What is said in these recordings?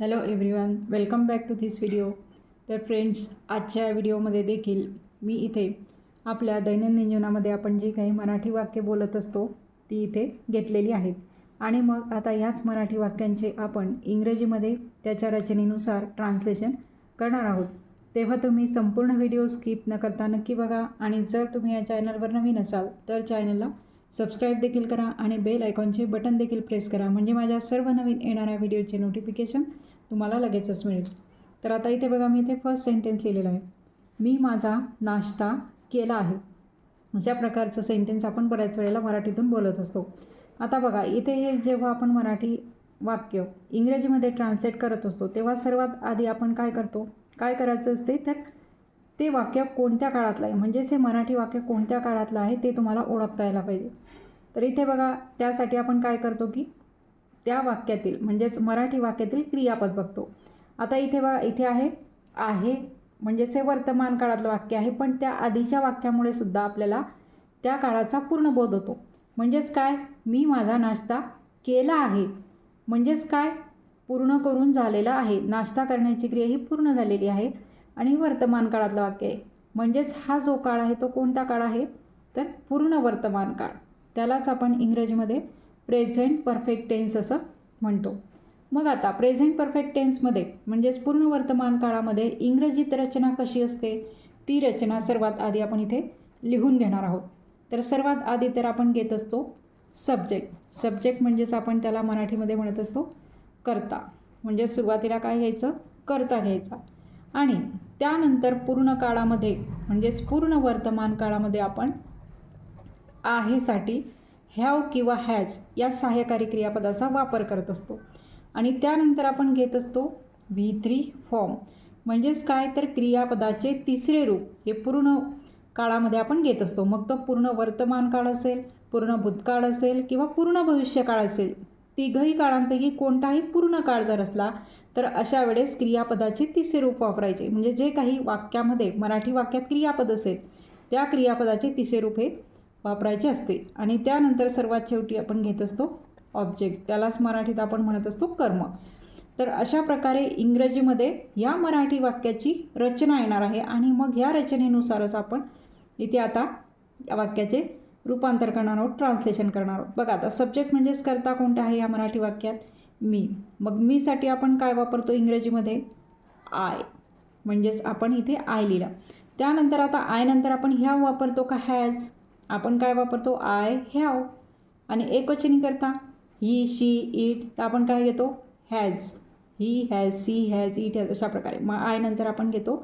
Hello everyone welcome back to this video तर friends आजच्या व्हिडिओमध्ये देखील मी इथे आपल्या दैनंदिन जीवनामध्ये आपण जी काही मराठी वाक्य बोलत असतो ती इथे घेतलेली आहेत. आणि मग आता ह्याच मराठी वाक्यांचे आपण इंग्रजीमध्ये त्याच्या रचनेनुसार ट्रान्सलेशन करणार आहोत. तेव्हा तुम्ही संपूर्ण व्हिडिओ स्किप न करता नक्की बघा. आणि जर तुम्ही या चॅनलवर नवीन असाल तर चॅनलला सबस्क्राईब देखील करा आणि बेल आयकॉनचे बटन देखील प्रेस करा. म्हणजे माझ्या सर्व नवीन येणाऱ्या व्हिडिओचे नोटिफिकेशन तुम्हाला लगेचच मिळेल. तर आता इथे बघा मी इथे फर्स्ट सेंटेन्स लिहिलेला आहे. मी माझा नाश्ता केला आहे. अशा प्रकारचं सेंटेन्स आपण बऱ्याच वेळेला मराठीतून बोलत असतो. आता बघा इथे हे जेव्हा आपण मराठी वाक्य इंग्रजीमध्ये ट्रान्सलेट करत असतो तेव्हा सर्वात आधी आपण काय करतो? काय करायचं असते? तर ते वाक्य कोणत्या काळातलं आहे? म्हणजेच हे मराठी वाक्य कोणत्या काळातलं आहे ते तुम्हाला ओळखता यायला पाहिजे. तर इथे बघा त्यासाठी आपण काय करतो की त्या वाक्यातील म्हणजेच मराठी वाक्यातील क्रियापद बघतो. आता इथे बघा इथे आहे आहे म्हणजेच हे वर्तमान काळातलं वाक्य आहे पण त्या आधीच्या वाक्यामुळे सुद्धा आपल्याला त्या काळाचा पूर्ण बोध होतो. म्हणजेच काय? मी माझा नाश्ता केला आहे. म्हणजेच काय? पूर्ण करून झालेला आहे. नाश्ता करण्याची क्रिया ही पूर्ण झालेली आहे. आणि वर्तमान काळातलं वाक्य आहे. म्हणजेच हा जो काळ आहे तो कोणता काळ आहे? तर पूर्ण वर्तमान काळ. त्यालाच आपण इंग्रजीमध्ये प्रेझेंट परफेक्ट टेन्स असं म्हणतो. मग आता प्रेझेंट परफेक्ट टेन्समध्ये म्हणजेच पूर्ण वर्तमान काळामध्ये इंग्रजीत रचना कशी असते? ती रचना सर्वात आधी आपण इथे लिहून घेणार आहोत. तर सर्वात आधी तर आपण घेत असतो सब्जेक्ट सब्जेक्ट म्हणजेच आपण त्याला मराठीमध्ये म्हणत असतो कर्ता. म्हणजे सुरुवातीला काय घ्यायचं? कर्ता घ्यायचा. आणि त्यानंतर पूर्ण काळामध्ये म्हणजेच पूर्ण वर्तमान काळामध्ये आपण आहेसाठी हॅव किंवा हॅज या सहाय्यकारी क्रियापदाचा वापर करत असतो. आणि त्यानंतर आपण घेत असतो व्ही थ्री फॉर्म. म्हणजेच काय? तर क्रियापदाचे तिसरे रूप हे पूर्ण काळामध्ये आपण घेत असतो. मग तो पूर्ण वर्तमान काळ असेल पूर्ण भूतकाळ असेल किंवा पूर्ण भविष्यकाळ असेल तिघही काळांपैकी कोणताही पूर्ण काळ जर असला तर अशा वेळेस क्रियापदाचे तिसरे रूप वापरायचे. म्हणजे जे काही वाक्यामध्ये मराठी वाक्यात क्रियापद असेल त्या क्रियापदाचे तिसरे रूप हे वापरायचे असते. आणि त्यानंतर सर्वात शेवटी आपण घेत असतो ऑब्जेक्ट त्यालाच मराठीत आपण म्हणत असतो कर्म. तर अशा प्रकारे इंग्रजीमध्ये या मराठी वाक्याची रचना येणार आहे आणि मग ह्या रचनेनुसारच आपण इथे आता या वाक्याचे रूपांतर करणार आहोत ट्रान्सलेशन करणार आहोत. बघा आता सब्जेक्ट म्हणजेच करता कोणता आहे या मराठी वाक्यात? मी. मग मीसाठी आपण काय वापरतो इंग्रजीमध्ये? आय म्हणजेच आपण इथे आय लिहिलं. त्यानंतर आता आय नंतर आपण ह्या वापरतो का हॅज आपण काय वापरतो? I have. आणि एकवचनी करता ही शी इट तर आपण काय घेतो? Has he has she has it has अशा प्रकारे. मग आय नंतर आपण घेतो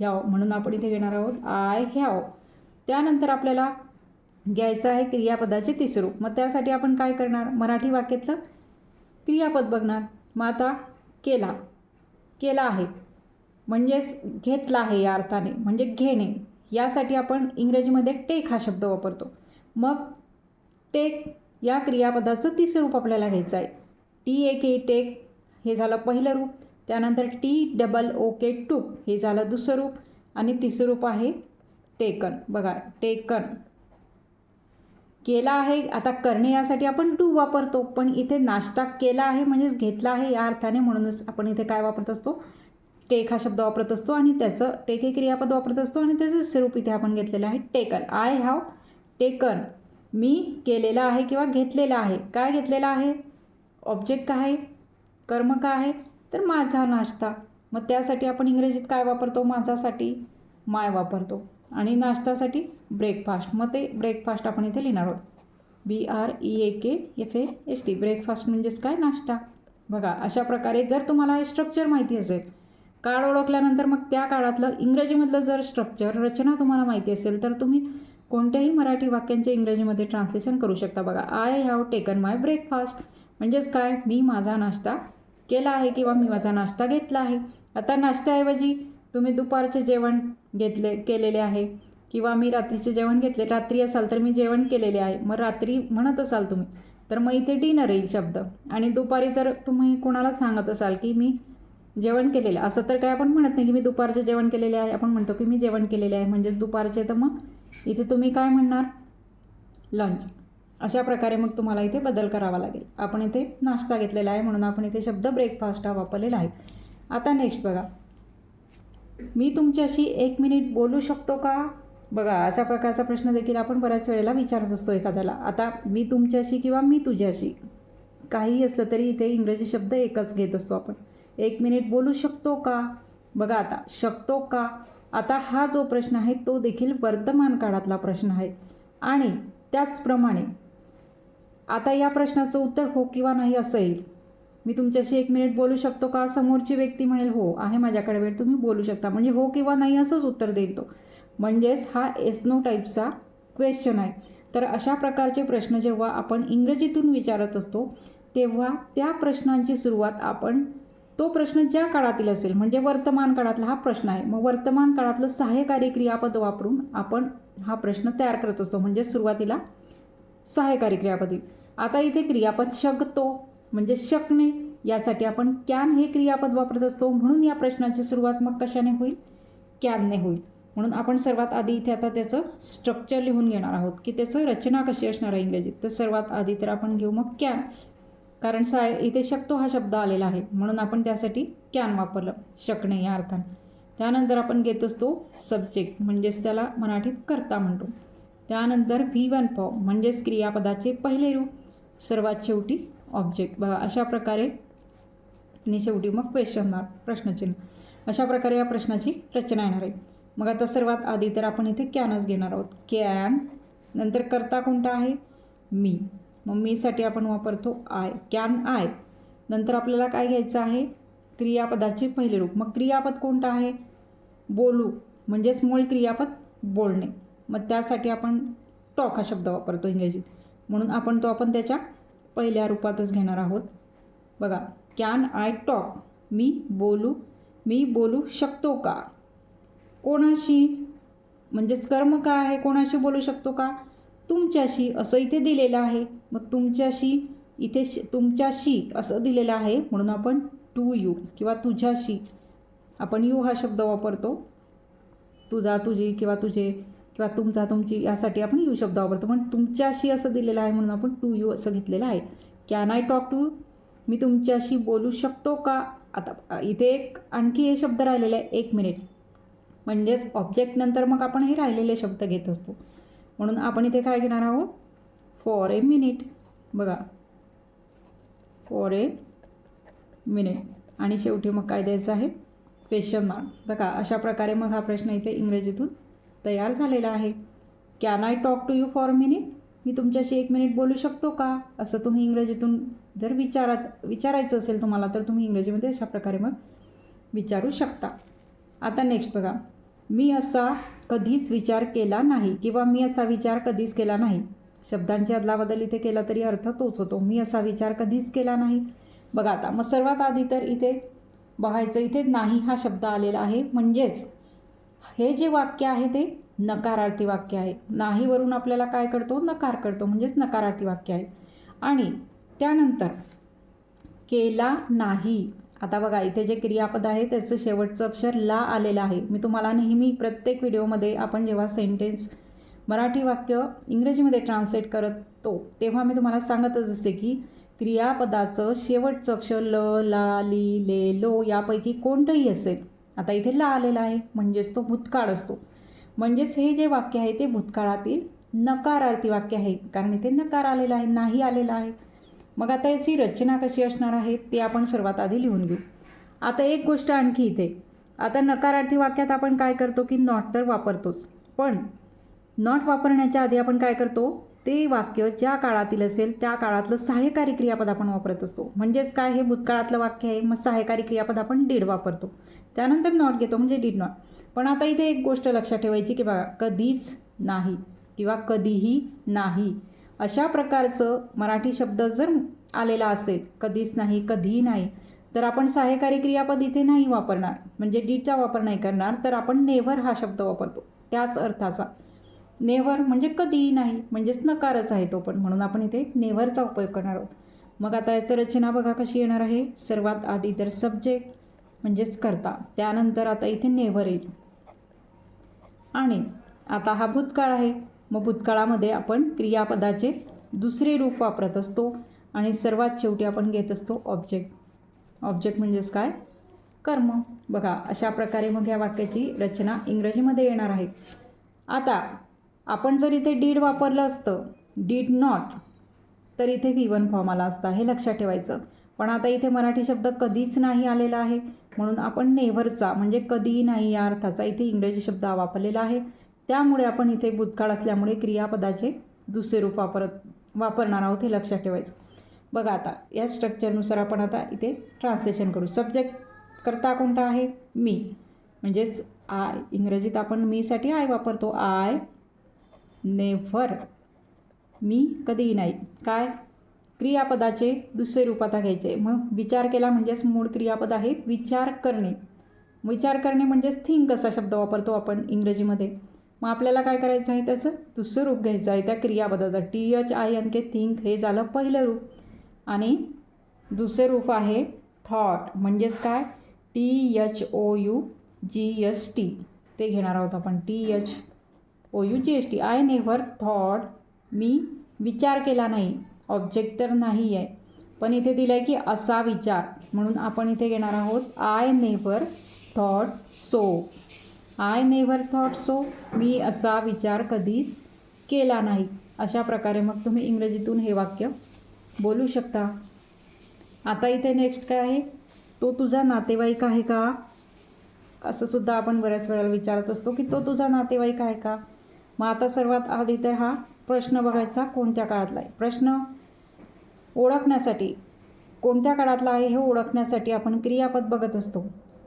ह्याव. म्हणून आपण इथे घेणार आहोत आय ह्याव. त्यानंतर आपल्याला घ्यायचं आहे क्रियापदाचे तिसरू. मग त्यासाठी आपण काय करणार? मराठी वाक्यातलं क्रियापद बघणार. मग आता केला. केला आहे. म्हणजेच घेतला आहे या अर्थाने. म्हणजे घेणे. यासाठी आपण इंग्रजीमध्ये टेक हा शब्द वापरतो. मग टेक या क्रियापदाचं तिसरं रूप आपल्याला घ्यायचं आहे. टी ए के टेक हे झालं पहिलं रूप. त्यानंतर टी डबल ओ के टूक हे झालं दुसरं रूप. आणि तिसरं रूप आहे टेकन बघा टेकन केला आहे आता करणे यासाठी आपण टू वापरतो पण इथे नाश्ता केला आहे म्हणजेच घेतला आहे या अर्थाने म्हणूनच आपण इथे काय वापरत असतो? टेक हा शब्द वापरत असतो आणि त्याचं टेक हे क्रियापद वापरत असतो आणि त्याचं स्वरूप इथे आपण घेतलेलं आहे टेकन. आय हॅव टेकन मी केलेला आहे किंवा घेतलेला आहे. काय घेतलेला आहे? ऑब्जेक्ट काय आहे कर्म काय आहे? तर माझा नाश्ता. मग त्यासाठी आपण इंग्रजीत काय वापरतो? माझासाठी माय वापरतो. आणि नाश्तासाठी ब्रेकफास्ट मग ते ब्रेकफास्ट आपण इथे लिहिणार आहोत. B R E A K F A S T breakfast म्हणजेच काय? नाश्ता. बघा अशा प्रकारे जर तुम्हाला हे स्ट्रक्चर माहिती असेल काळ ओळखल्यानंतर मग त्या काळातलं इंग्रजीमधलं जर स्ट्रक्चर रचना तुम्हाला माहिती असेल तर तुम्ही कोणत्याही मराठी वाक्यांचे इंग्रजीमध्ये ट्रान्सलेशन करू शकता. बघा I have taken my breakfast म्हणजेच काय? मी माझा नाश्ता केला आहे किंवा मी माझा नाश्ता घेतला आहे. आता नाश्त्याऐवजी तुम्ही दुपारचे जेवण घेतले केलेले आहे. किंवा मी रात्रीचे जेवण घेतले रात्री असाल तर मी जेवण केलेले आहे. मग रात्री म्हणत असाल तुम्ही तर मग इथे डिनर येईल शब्द. आणि दुपारी जर तुम्ही कोणाला सांगत असाल की मी जेवण केलेलं असं तर काय आपण म्हणत नाही की मी दुपारचे जेवण केलेले आहे. आपण म्हणतो की मी जेवण केलेले आहे. म्हणजेच दुपारचे तर मग इथे तुम्ही काय म्हणणार? लंच अशा प्रकारे मग तुम्हाला इथे बदल करावा लागेल. आपण इथे नाश्ता घेतलेला आहे म्हणून आपण इथे शब्द ब्रेकफास्ट हा वापरलेला आहे. आता नेक्स्ट बघा. मी तुमच्याशी एक मिनिट बोलू शकतो का? बघा अशा प्रकारचा प्रश्न देखील आपण बऱ्याच वेळेला विचारत असतो एखाद्याला. आता मी तुमच्याशी किंवा मी तुझ्याशी काहीही असलं तरी इथे इंग्रजी शब्द एकच घेत असतो आपण. एक मिनिट बोलू शकतो का? बघा आता शकतो का? आता हा जो प्रश्न आहे तो देखील वर्तमान काळातला प्रश्न आहे. आणि त्याचप्रमाणे आता या प्रश्नाचं उत्तर हो किंवा नाही असं येईल. मी तुमच्याशी एक मिनिट बोलू शकतो का? समोरची व्यक्ती म्हणेल हो आहे माझ्याकडे वेळ तुम्ही बोलू शकता. म्हणजे हो किंवा नाही असंच उत्तर देईल तो. म्हणजेच हा एसनो टाईपचा क्वेश्चन आहे. तर अशा प्रकारचे प्रश्न जेव्हा आपण इंग्रजीतून विचारत असतो तेव्हा त्या प्रश्नांची सुरुवात आपण तो प्रश्न ज्या काळातील असेल म्हणजे वर्तमान काळातला हा प्रश्न आहे मग वर्तमान काळातलं सहाय्यकारी क्रियापद वापरून आपण हा प्रश्न तयार करत असतो म्हणजे सुरुवातीला सहाय्यकारी क्रियापदी. आता इथे क्रियापद शकतो. म्हणजे शकणे यासाठी आपण कॅन हे क्रियापद वापरत असतो. म्हणून या प्रश्नाची सुरुवात मग कशाने होईल? कॅनने होईल. म्हणून आपण सर्वात आधी इथे आता त्याचं स्ट्रक्चर लिहून घेणार आहोत. की त्याचं रचना कशी असणार आहे इंग्रजीत? तर सर्वात आधी तर आपण घेऊ मग कॅन. कारण सा इथे शकतो हा शब्द आलेला आहे. म्हणून आपण त्यासाठी कॅन वापरलं. शकणे या अर्थाने. त्यानंतर आपण घेत असतो सब्जेक्ट म्हणजेच त्याला मराठीत करता म्हणतो. त्यानंतर व्ही वन फॉर्म म्हणजेच क्रियापदाचे पहिले रूप. सर्वात शेवटी ऑब्जेक्ट बघा अशा प्रकारे आणि शेवटी मग क्वेश्चन मार्क प्रश्नचिन्ह. अशा प्रकारे या प्रश्नाची रचना येणार आहे. मग आता सर्वात आधी तर आपण इथे कॅनच घेणार आहोत. कॅन नंतर करता कोणता आहे? मी. मग मीसाठी आपण वापरतो आय कॅन आय नंतर आपल्याला काय घ्यायचं आहे? क्रियापदाचे पहिले रूप. मग क्रियापद कोणतं आहे? बोलू. म्हणजेच मूळ क्रियापद बोलणे. मग त्यासाठी आपण टॉक हा शब्द वापरतो इंग्रजीत. म्हणून आपण तो आपण त्याच्या पहिल्या रूपातच घेणार आहोत. बघा कॅन आय टॉक मी बोलू मी बोलू शकतो का? कोणाशी? म्हणजेच कर्म काय आहे? कोणाशी बोलू शकतो का? तुमच्याशी असं इथे दिलेलं आहे. मग तुमच्याशी इथे श तुमच्याशी असं दिलेलं आहे म्हणून आपण टू यू किंवा तुझ्याशी आपण यू हा शब्द वापरतो. तुझा तुझी किंवा तुझे किंवा तुमचा तुमची यासाठी आपण यू शब्द वापरतो. पण तुमच्याशी असं दिलेलं आहे म्हणून आपण टू यू असं घेतलेलं आहे. कॅन आय टॉक टू मी तुमच्याशी बोलू शकतो का? आता इथे एक आणखी हे शब्द राहिलेले आहे एक मिनिट. म्हणजेच ऑब्जेक्ट नंतर मग आपण हे राहिलेले शब्द घेत असतो. म्हणून आपण इथे काय घेणार आहोत? फॉर ए मिनिट बघा. फॉर ए मिनिट आणि शेवटी मग काय द्यायचं आहे? क्वेश्चन मार्क बघा अशा प्रकारे मग हा प्रश्न इथे इंग्रजीतून तयार झालेला आहे. Can I talk to you for minute मी तुमच्याशी एक मिनिट बोलू शकतो का? असं तुम्ही इंग्रजीतून जर विचारात विचारायचं असेल तुम्हाला तर तुम्ही इंग्रजीमध्ये अशा प्रकारे मग विचारू शकता. आता नेक्स्ट बघा. मी असा कधीच विचार केला नाही किंवा मी असा विचार कधीच केला नाही. शब्दांची अदलाबदल इथे केला तरी अर्थ तोच होतो. मी असा विचार कधीच केला नाही. बघा आता मग सर्वात आधी तर इथे बघायचं इथे नाही हा शब्द आलेला आहे. म्हणजेच हे जे वाक्य आहे ते नकारार्थी वाक्य आहे. नाहीवरून आपल्याला काय करतो नकार करतो म्हणजेच नकारार्थी वाक्य आहे. आणि त्यानंतर केला नाही. आता बघा इथे जे क्रियापद आहे त्याचं शेवटचं अक्षर ला आलेलं आहे. मी तुम्हाला नेहमी प्रत्येक व्हिडिओमध्ये आपण जेव्हा सेंटेन्स मराठी वाक्य इंग्रजीमध्ये ट्रान्सलेट करतो तेव्हा मी तुम्हाला सांगतच असते की क्रियापदाचं शेवटचं अक्षर ल ला ली ले लो यापैकी कोणतंही असेल आता इथे ला आलेला आहे म्हणजेच तो भूतकाळ असतो. म्हणजेच हे जे वाक्य आहे ते भूतकाळातील नकारार्थी वाक्य आहे कारण इथे नकार आलेला आहे नाही आलेला आहे. मग आता याची रचना कशी असणार आहे ते आपण सर्वात आधी लिहून घेऊ. आता एक गोष्ट आणखी इथे. आता नकारार्थी वाक्यात आपण काय करतो की नॉट तर वापरतोच. पण नॉट वापरण्याच्या आधी आपण काय करतो? ते वाक्य ज्या काळातील असेल त्या काळातलं सहाय्यकारी क्रियापद आपण वापरत असतो. म्हणजेच काय? हे भूतकाळातलं वाक्य आहे मग सहाय्यकारी क्रियापद आपण डीड वापरतो. त्यानंतर नॉट घेतो म्हणजे डीड नॉट पण आता इथे एक गोष्ट लक्षात ठेवायची की बघा कधीच नाही किंवा कधीही नाही. अशा प्रकारचं मराठी शब्द जर आलेला असेल कधीच नाही कधीही नाही तर आपण सहाय्यकारी क्रियापद इथे नाही वापरणार. म्हणजे डीडचा वापर नाही करणार तर आपण नेव्हर हा शब्द वापरतो. त्याच अर्थाचा. नेव्हर म्हणजे कधीही नाही म्हणजेच नकारच आहे तो पण. म्हणून आपण इथे नेव्हरचा उपयोग करणार आहोत. मग आता याचं रचना बघा कशी येणार आहे. सर्वात आधी तर सब्जेक्ट म्हणजेच करता. त्यानंतर आता इथे नेव्हर येईल. आणि आता हा भूतकाळ आहे. मग भूतकाळामध्ये आपण क्रियापदाचे दुसरे रूप वापरत असतो आणि सर्वात शेवटी आपण घेत असतो ऑब्जेक्ट ऑब्जेक्ट म्हणजेच काय? कर्म. बघा अशा प्रकारे मग या वाक्याची रचना इंग्रजीमध्ये येणार आहे. आता आपण जर इथे डीड वापरलं असतं डीड नॉट तर इथे व्ही वन फॉर्म आला असता हे लक्षात ठेवायचं. पण आता इथे मराठी शब्द कधीच नाही आलेला आहे. म्हणून आपण नेव्हरचा म्हणजे कधीही नाही या अर्थाचा इथे इंग्रजी शब्द हा वापरलेला आहे. त्यामुळे आपण इथे भूतकाळ असल्यामुळे क्रियापदाचे दुसरे रूप वापरत वापरणार आहोत हे लक्षात ठेवायचं. बघा आता या स्ट्रक्चरनुसार आपण आता इथे ट्रान्सलेशन करू. सब्जेक्ट करता कोणता आहे? मी. म्हणजेच आय इंग्रजीत आपण मीसाठी आय वापरतो. I never. मी कधीही नाही. काय? क्रियापदाचे दुसरे रूप आता घ्यायचे मग विचार केला म्हणजेच मूळ क्रियापद आहे विचार करणे. विचार करणे म्हणजेच थिंक असा शब्द वापरतो आपण इंग्रजीमध्ये. मग आपल्याला काय करायचं आहे त्याचं? दुसरं रूप घ्यायचं आहे त्या क्रियापदाचं. T H I N K think हे झालं पहिलं रूप. आणि दुसरे रूप आहे थॉट म्हणजेच काय? T H O U G S T ते घेणार आहोत आपण. T H O U G S T I never thought मी विचार केला नाही. ऑब्जेक्ट तर नाही आहे. पण इथे दिलं आहे की असा विचार. म्हणून आपण इथे घेणार आहोत I never thought so. I never thought so मी असा विचार कधीच केला नाही. अशा प्रकारे मग तुम्ही इंग्रजीतून हे वाक्य बोलू शकता. आता इथे नेक्स्ट काय आहे? तो तुझा नातेवाईक आहे का? असं सुद्धा आपण बऱ्याच वेळेला विचारत असतो की तो तुझा नातेवाईक आहे का? मग आता सर्वात आधी तर हा प्रश्न बघायचा कोणत्या काळातला आहे. प्रश्न ओळखण्यासाठी कोणत्या काळातला आहे हे ओळखण्यासाठी आपण क्रियापद बघत असतो.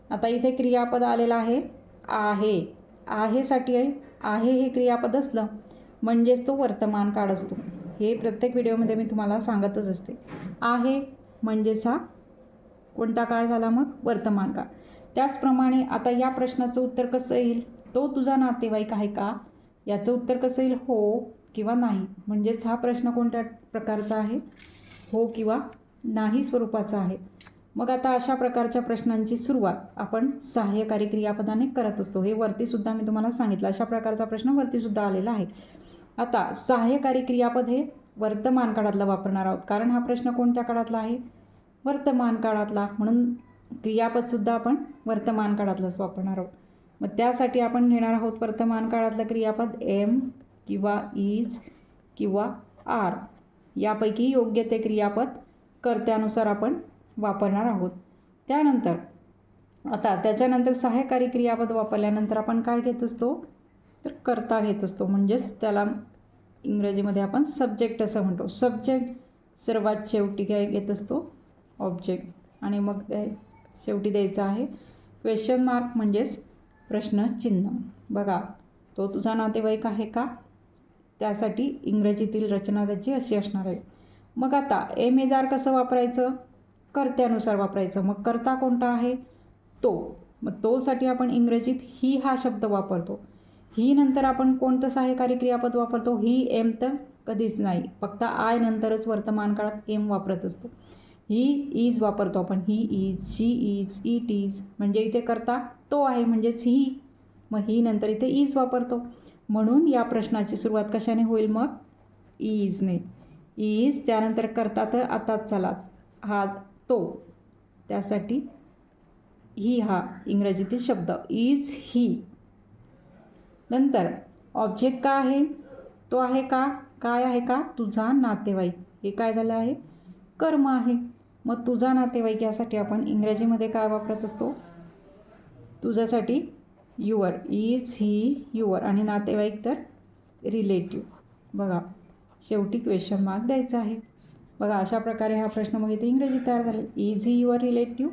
आता इथे क्रियापद आलेलं आहे आहे. आहेसाठी आहे आहे हे क्रियापद असलं म्हणजेच तो वर्तमान काळ असतो. हे प्रत्येक व्हिडिओमध्ये मी तुम्हाला सांगतच असते. आहे म्हणजेच हा कोणता काळ झाला मग? वर्तमान काळ. त्याचप्रमाणे आता या प्रश्नाचं उत्तर कसं येईल? तो तुझा नातेवाईक आहे का? याचं उत्तर कसं येईल? हो किंवा नाही. म्हणजेच हा प्रश्न कोणत्या प्रकारचा आहे? हो किंवा नाही स्वरूपाचा आहे. मग आता अशा प्रकारच्या प्रश्नांची सुरुवात आपण सहाय्यकारी क्रियापदाने करत असतो. हे वरतीसुद्धा मी तुम्हाला सांगितलं. अशा प्रकारचा प्रश्न वरतीसुद्धा आलेला आहे. आता सहाय्यकारी क्रियापद हे वर्तमान काळातलं वापरणार आहोत. कारण हा प्रश्न कोणत्या काळातला आहे? वर्तमान काळातला. म्हणून क्रियापदसुद्धा आपण वर्तमान काळातलंच वापरणार आहोत. मग त्यासाठी आपण घेणार आहोत वर्तमान काळातलं क्रियापद एम किंवा इज किंवा आर यापैकी योग्य ते क्रियापद कर्त्यानुसार आपण वापरणार आहोत. त्यानंतर आता त्याच्यानंतर सहाय्यकारी क्रियापद वापरल्यानंतर आपण काय घेत असतो? तर कर्ता घेत असतो. म्हणजेच त्याला इंग्रजीमध्ये आपण सब्जेक्ट असं म्हणतो. सब्जेक्ट सर्वात शेवटी काय घेत असतो? ऑब्जेक्ट आणि मग ते शेवटी द्यायचं आहे. क्वेश्चन मार्क म्हणजेच प्रश्नचिन्ह बघा तो तुझा नातेवाईक आहे का? त्यासाठी इंग्रजीतील रचना त्याची अशी असणार आहे. मग आता एम एजार कसं वापरायचं? कर्त्यानुसार वापरायचं. मग कर्ता कोणता आहे? तो. मग तोसाठी आपण इंग्रजीत ही हा शब्द वापरतो. ही नंतर आपण कोणतं सहाय्यकारी क्रियापद वापरतो? ही एम तर कधीच नाही. फक्त आय नंतरच वर्तमान काळात एम वापरत असतो. ही इज वापरतो आपण. He is she is it is म्हणजे इथे करता तो आहे म्हणजेच ही. मग ही नंतर इथे इज वापरतो. म्हणून या प्रश्नाची सुरुवात कशाने होईल मग? इजने इज त्यानंतर करता तर आताच चला. हा तो. त्यासाठी ही हा इंग्रजीतील शब्द. इज ही नंतर ऑब्जेक्ट का आहे? तो आहे का? काय आहे का? तुझा नातेवाईक. हे काय झालं आहे? कर्म आहे. मग तुझा नातेवाईक यासाठी आपण इंग्रजीमध्ये काय वापरत असतो? तुझ्यासाठी युअर इज ही युअर आणि नातेवाईक तर रिलेटिव्ह बघा शेवटी क्वेश्चन मार्क द्यायचा आहे. बघा अशा प्रकारे हा प्रश्न मग इथे इंग्रजी तयार झाले. इज ही युअर रिलेटिव्ह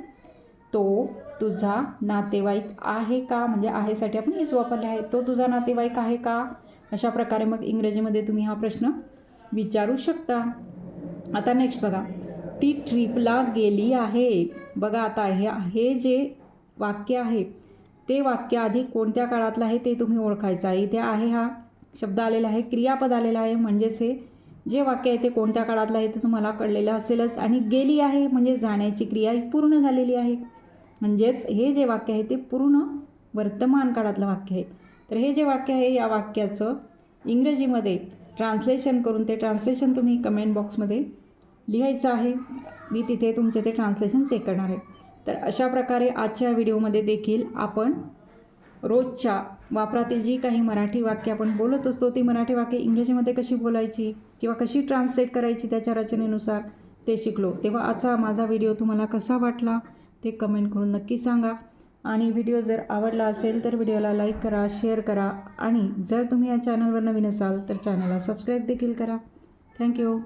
तो तुझा नातेवाईक आहे का? म्हणजे आहेसाठी आपण इज वापरले आहे. तो तुझा नातेवाईक आहे का? अशा प्रकारे मग इंग्रजीमध्ये तुम्ही हा प्रश्न विचारू शकता. आता नेक्स्ट बघा. ती ट्रिपला गेली आहे. बघा आता हे हे जे वाक्य आहे ते वाक्य आधी कोणत्या काळातलं आहे ते तुम्ही ओळखायचं आहे. इथे आहे हा शब्द आलेला आहे क्रियापद आलेला आहे म्हणजेच हे जे वाक्य आहे ते कोणत्या काळातलं आहे ते तुम्हाला कळलेलं असेलच. आणि गेली आहे म्हणजे जाण्याची क्रिया ही पूर्ण झालेली आहे. म्हणजेच हे जे वाक्य आहे ते पूर्ण वर्तमान काळातलं वाक्य आहे. तर हे जे वाक्य आहे या वाक्याचं इंग्रजीमध्ये ट्रान्सलेशन करून ते ट्रान्सलेशन तुम्ही कमेंट बॉक्समध्ये लिहायचं आहे. मी तिथे तुमचे ते ट्रान्सलेशन चेक करणार आहे. तर अशा प्रकारे आजच्या व्हिडिओमध्ये देखील आपण रोजच्या वापरातील जी काही मराठी वाक्य आपण बोलत असतो ती मराठी वाक्य इंग्रजीमध्ये कशी बोलायची किंवा कशी ट्रान्सलेट करायची त्याच्या रचनेनुसार ते शिकलो. तेव्हा आजचा माझा व्हिडिओ तुम्हाला कसा वाटला ते कमेंट करून नक्की सांगा. आणि व्हिडिओ जर आवडला असेल तर व्हिडिओला लाईक करा शेअर करा. आणि जर तुम्ही या चॅनलवर नवीन असाल तर चॅनलला सबस्क्राईब देखील करा. थँक्यू